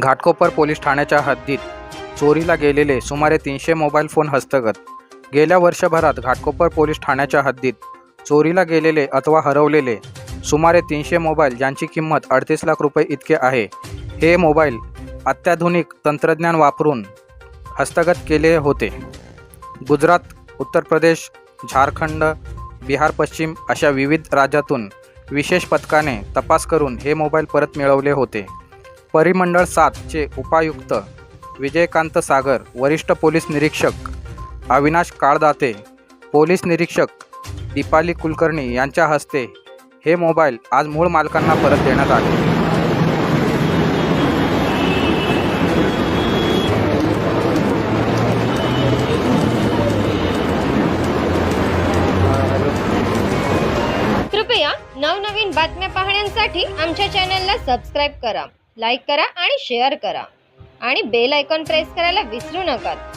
Ghatkopar police ठाण्याच्या हद्दीत चोरीला गेलेले सुमारे तीनशे मोबाईल फोन हस्तगत. गेल्या वर्षभरात घाटकोपर पोलीस ठाण्याच्या हद्दीत चोरीला गेलेले अथवा हरवलेले सुमारे तीनशे मोबाईल ज्यांची किंमत अडतीस लाख रुपये इतके आहे हे मोबाईल अत्याधुनिक तंत्रज्ञान वापरून हस्तगत केले होते. गुजरात उत्तर प्रदेश झारखंड बिहार पश्चिम अशा विविध राज्यातून विशेष पथकाने तपास करून हे मोबाईल परत मिळवले होते. परिमंडळ सातचे उपायुक्त विजयकांत सागर वरिष्ठ पोलीस निरीक्षक अविनाश काळदाते पोलीस निरीक्षक दीपाली कुलकर्णी यांच्या हस्ते हे मोबाईल आज मूळ मालकांना परत देण्यात आले. कृपया नवनवीन बातम्या पाहण्यासाठी आमच्या चॅनलला सबस्क्राईब करा. लाईक करा आणि शेअर करा. आणि बेल आयकॉन प्रेस करायला विसरू नका.